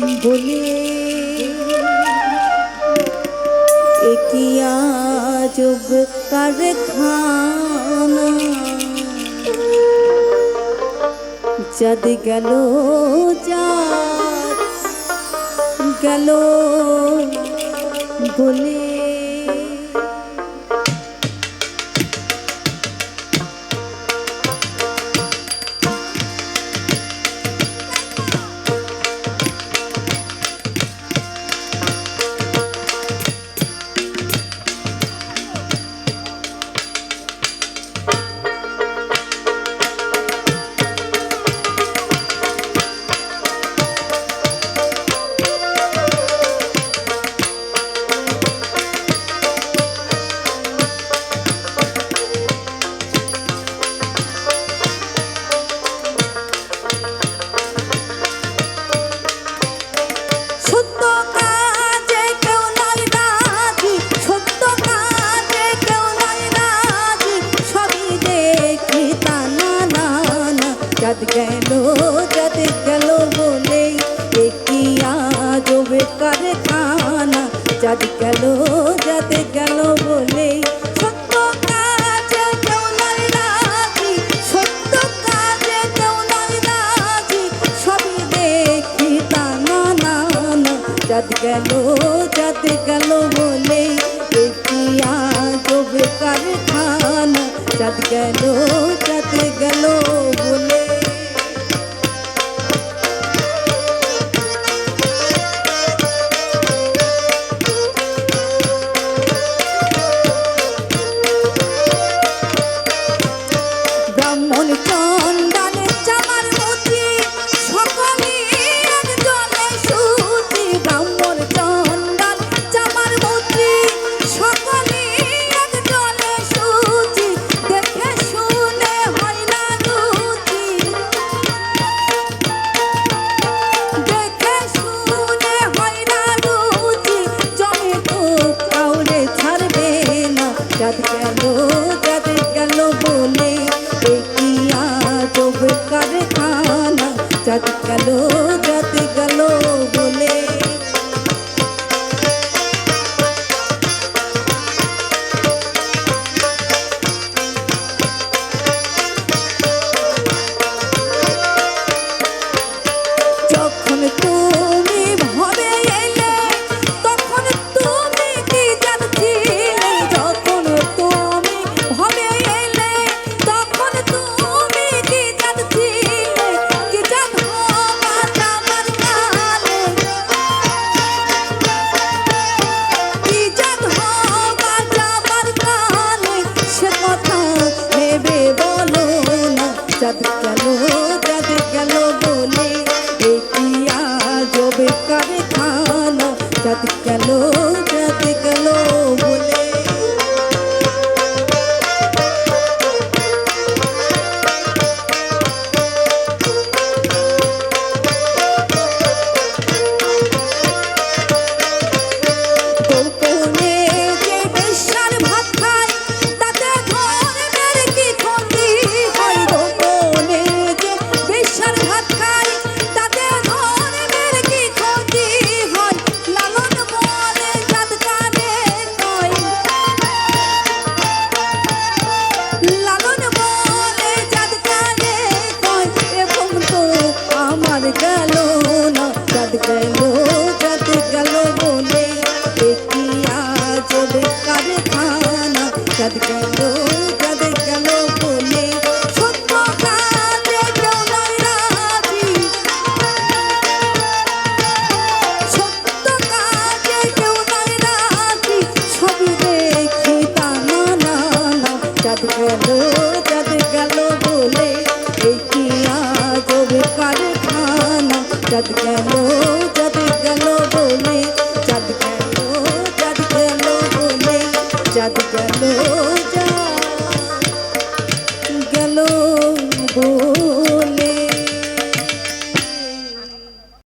বলে যোগ কারখানা? জাতি গেল যা গেল বলে আজবে কারখানা। যাদ গেল যাদ গেল বলে সত্য কাজে কেউ নয় রাজি, সত্য কাজে কেউ নয় রাজি, সবই দেখি তা না না। যাদ গেল যাদ গেল বলে দেখিয়া জবে কারখানা। যাদ গেল যাদ গেল বলে যাদ গেল যাদ গেল চাঁদ গেল চাঁদ গেল বলে চাঁদ গেল চাঁদ গেল বলে চাঁদ গেল